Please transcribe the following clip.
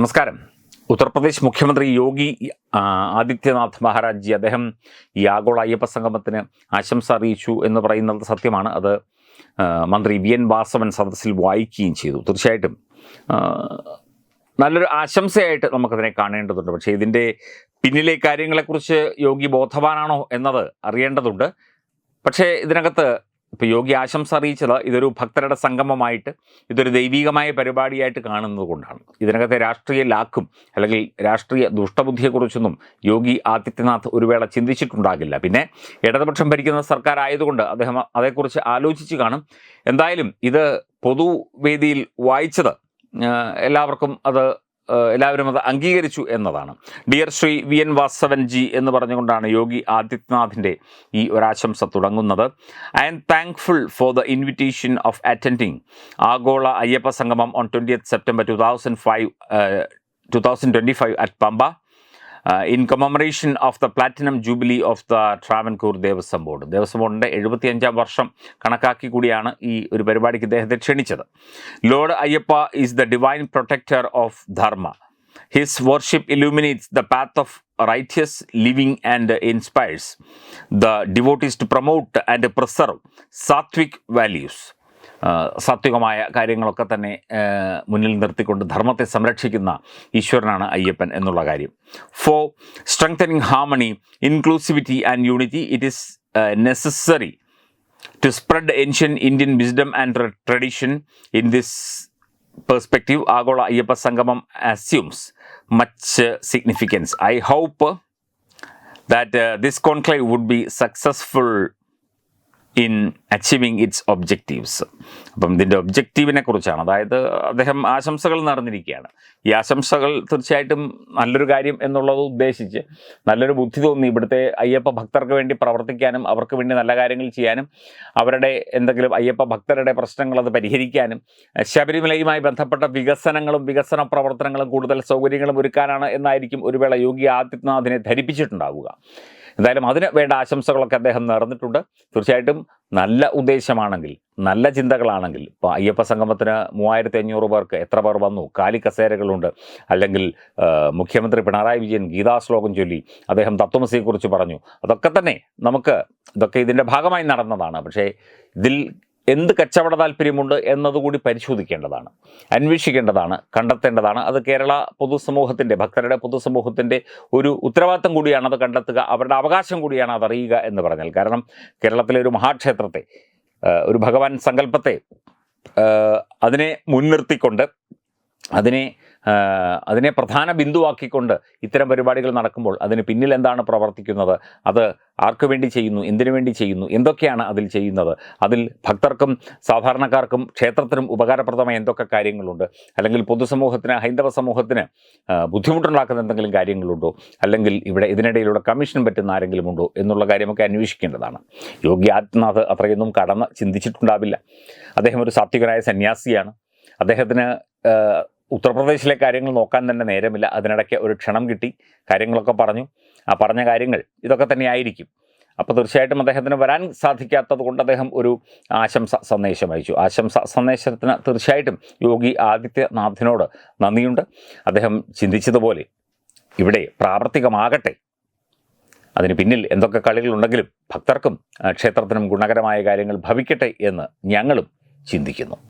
നമസ്കാരം. ഉത്തർപ്രദേശ് മുഖ്യമന്ത്രി യോഗി ആദിത്യനാഥ് മഹാരാജ് അദ്ദേഹം ഈ ആഗോള അയ്യപ്പ സംഗമത്തിന് ആശംസ അറിയിച്ചു എന്ന് പറയുന്നത് സത്യമാണ്. അത് മന്ത്രി വി എൻ വാസവൻ സദസ്സിൽ വായിക്കുകയും ചെയ്തു. തീർച്ചയായിട്ടും നല്ലൊരു ആശംസയായിട്ട് നമുക്കതിനെ കാണേണ്ടതുണ്ട്. പക്ഷേ ഇതിന്റെ പിന്നിലെ കാര്യങ്ങളെക്കുറിച്ച് യോഗി ബോധവാനാണോ എന്നത് അറിയേണ്ടതുണ്ട്. പക്ഷേ ഇതിനകത്ത് ഇപ്പോൾ യോഗി ആശംസ അറിയിച്ചത് ഇതൊരു ഭക്തരുടെ സംഗമമായിട്ട് ഇതൊരു ദൈവികമായ പരിപാടിയായിട്ട് കാണുന്നത് കൊണ്ടാണ്. ഇതിനകത്തെ രാഷ്ട്രീയ ലാക്കും അല്ലെങ്കിൽ രാഷ്ട്രീയ ദുഷ്ടബുദ്ധിയെക്കുറിച്ചൊന്നും യോഗി ആദിത്യനാഥ് ഒരു വേള ചിന്തിച്ചിട്ടുണ്ടാകില്ല. പിന്നെ ഇടതുപക്ഷം ഭരിക്കുന്ന സർക്കാർ ആയതുകൊണ്ട് അദ്ദേഹം അതേക്കുറിച്ച് ആലോചിച്ച് കാണും. എന്തായാലും ഇത് പൊതുവേദിയിൽ വായിച്ചത് എല്ലാവർക്കും അത് എല്ലാവരും അത് അംഗീകരിച്ചു എന്നതാണ്. Dear Shri V N Vasavan ji എന്ന് പറഞ്ഞുകൊണ്ടാണ് യോഗി ആദിത്യനാഥിന്റെ ഈ ഒരാശംസ തുടങ്ങുന്നത്. I am thankful for the invitation of attending Aagola Ayyappa Sangamam on twentieth September two thousand five two thousand twenty five at Pamba in commemoration of the platinum jubilee of the Travancore Devaswom board Devaswom ബോർഡിന്റെ എഴുപത്തിയഞ്ചാം വർഷം കണക്കാക്കി കൂടിയാണ് ഈ ഒരു പരിപാടിക്ക് ഇദ്ദേഹത്തെ ക്ഷണിച്ചത്. Lord Ayyappa is the divine protector of dharma his worship illuminates the path of righteous living and inspires the devotees to promote and preserve sattvic values സാത്വികമായ കാര്യങ്ങളൊക്കെ തന്നെ മുന്നിൽ നിർത്തിക്കൊണ്ട് ധർമ്മത്തെ സംരക്ഷിക്കുന്ന ഈശ്വരനാണ് അയ്യപ്പൻ എന്നുള്ള കാര്യം. For strengthening harmony inclusivity and unity it is necessary to spread ancient Indian wisdom and tradition in this perspective Aagola Ayyappa Sangamam assumes much significance I hope that this conclave would be successful in achieving its objectives അപ്പം ഇതിന്റെ ഒബ്ജക്റ്റീവിനെ കുറിച്ചാണ്. അതായത് അദ്ദേഹം ആശംസകൾ നടന്നിരിക്കുകയാണ് ഈ ആശംസകൾ തീർച്ചയായിട്ടും നല്ലൊരു കാര്യം എന്നുള്ളത് ഉദ്ദേശിച്ച് നല്ലൊരു ബുദ്ധി തോന്നി. ഇവിടുത്തെ അയ്യപ്പ ഭക്തർക്ക് വേണ്ടി പ്രവർത്തിക്കാനും അവർക്ക് വേണ്ടി നല്ല കാര്യങ്ങൾ ചെയ്യാനും അവരുടെ എന്തെങ്കിലും അയ്യപ്പ ഭക്തരുടെ പ്രശ്നങ്ങൾ അത് പരിഹരിക്കാനും ശബരിമലയുമായി ബന്ധപ്പെട്ട വികസനങ്ങളും വികസന പ്രവർത്തനങ്ങളും കൂടുതൽ സൗകര്യങ്ങളും ഒരുക്കാനാണ് എന്നായിരിക്കും ഒരു വേള യോഗി ആദിത്യനാഥിനെ ധരിപ്പിച്ചിട്ടുണ്ടാവുക. എന്തായാലും അതിന് വേണ്ട ആശംസകളൊക്കെ അദ്ദേഹം നേർന്നിട്ടുണ്ട്. തീർച്ചയായിട്ടും നല്ല ഉദ്ദേശമാണെങ്കിൽ നല്ല ചിന്തകളാണെങ്കിൽ ഇപ്പോൾ അയ്യപ്പ സംഗമത്തിന് മൂവായിരത്തി അഞ്ഞൂറ് പേർക്ക് എത്ര പേർ വന്നു? കാലി കസേരകളുണ്ട്. അല്ലെങ്കിൽ മുഖ്യമന്ത്രി പിണറായി വിജയൻ ഗീതാശ്ലോകം ചൊല്ലി അദ്ദേഹം തത്വമസിയെക്കുറിച്ച് പറഞ്ഞു. അതൊക്കെ തന്നെ നമുക്ക് ഇതൊക്കെ ഇതിന്റെ ഭാഗമായി നടന്നതാണ്. പക്ഷേ ഇതിൽ എന്ത് കച്ചവട താല്പര്യമുണ്ട് എന്നതുകൂടി പരിശോധിക്കേണ്ടതാണ് അന്വേഷിക്കേണ്ടതാണ് കണ്ടെത്തേണ്ടതാണ്. അത് കേരള പൊതുസമൂഹത്തിന്റെ ഭക്തരുടെ പൊതുസമൂഹത്തിന്റെ ഒരു ഉത്തരവാദിത്തം കൂടിയാണ് അത് കണ്ടെത്തുക അവരുടെ അവകാശം കൂടിയാണ് അതറിയുക എന്ന് പറഞ്ഞാൽ. കാരണം കേരളത്തിലെ ഒരു മഹാക്ഷേത്രത്തെ ഒരു ഭഗവാൻ സങ്കല്പത്തെ അതിനെ മുൻനിർത്തിക്കൊണ്ട് അതിനെ അതിനെ പ്രധാന ബിന്ദുവാക്കിക്കൊണ്ട് ഇത്തരം പരിപാടികൾ നടക്കുമ്പോൾ അതിന് പിന്നിൽ എന്താണ് പ്രവർത്തിക്കുന്നത്? അത് ആർക്കു വേണ്ടി ചെയ്യുന്നു? എന്തിനു വേണ്ടി ചെയ്യുന്നു? എന്തൊക്കെയാണ് അതിൽ ചെയ്യുന്നത്? അതിൽ ഭക്തർക്കും സാധാരണക്കാർക്കും ക്ഷേത്രത്തിനും ഉപകാരപ്രദമായ എന്തൊക്കെ കാര്യങ്ങളുണ്ട്? അല്ലെങ്കിൽ പൊതുസമൂഹത്തിന് ഹൈന്ദവ സമൂഹത്തിന് ബുദ്ധിമുട്ടുണ്ടാക്കുന്ന എന്തെങ്കിലും കാര്യങ്ങളുണ്ടോ? അല്ലെങ്കിൽ ഇവിടെ ഇതിനിടയിലൂടെ കമ്മീഷൻ പറ്റുന്ന ആരെങ്കിലും ഉണ്ടോ? എന്നുള്ള കാര്യമൊക്കെ അന്വേഷിക്കേണ്ടതാണ്. യോഗി ആദിത്യനാഥ് അത്രയൊന്നും കടന്ന് ചിന്തിച്ചിട്ടുണ്ടാവില്ല. അദ്ദേഹം ഒരു സാത്വികനായ സന്യാസിയാണ്. അദ്ദേഹത്തിന് ഉത്തർപ്രദേശിലെ കാര്യങ്ങൾ നോക്കാൻ തന്നെ നേരമില്ല. അതിനിടയ്ക്ക് ഒരു ക്ഷണം കിട്ടി. കാര്യങ്ങളൊക്കെ പറഞ്ഞു. ആ പറഞ്ഞ കാര്യങ്ങൾ ഇതൊക്കെ തന്നെ ആയിരിക്കും അപ്പോൾ തീർച്ചയായിട്ടും അദ്ദേഹത്തിന് വരാൻ സാധിക്കാത്തത് കൊണ്ട് അദ്ദേഹം ഒരു ആശംസ സന്ദേശം അയച്ചു. ആശംസ സന്ദേശത്തിന് തീർച്ചയായിട്ടും യോഗി ആദിത്യനാഥിനോട് നന്ദിയുണ്ട്. അദ്ദേഹം ചിന്തിച്ചതുപോലെ ഇവിടെ പ്രാവർത്തികമാകട്ടെ. അതിന് പിന്നിൽ എന്തൊക്കെ കളികളുണ്ടെങ്കിലും ഭക്തർക്കും ക്ഷേത്രത്തിനും ഗുണകരമായ കാര്യങ്ങൾ ഭവിക്കട്ടെ എന്ന് ഞങ്ങളും ചിന്തിക്കുന്നു.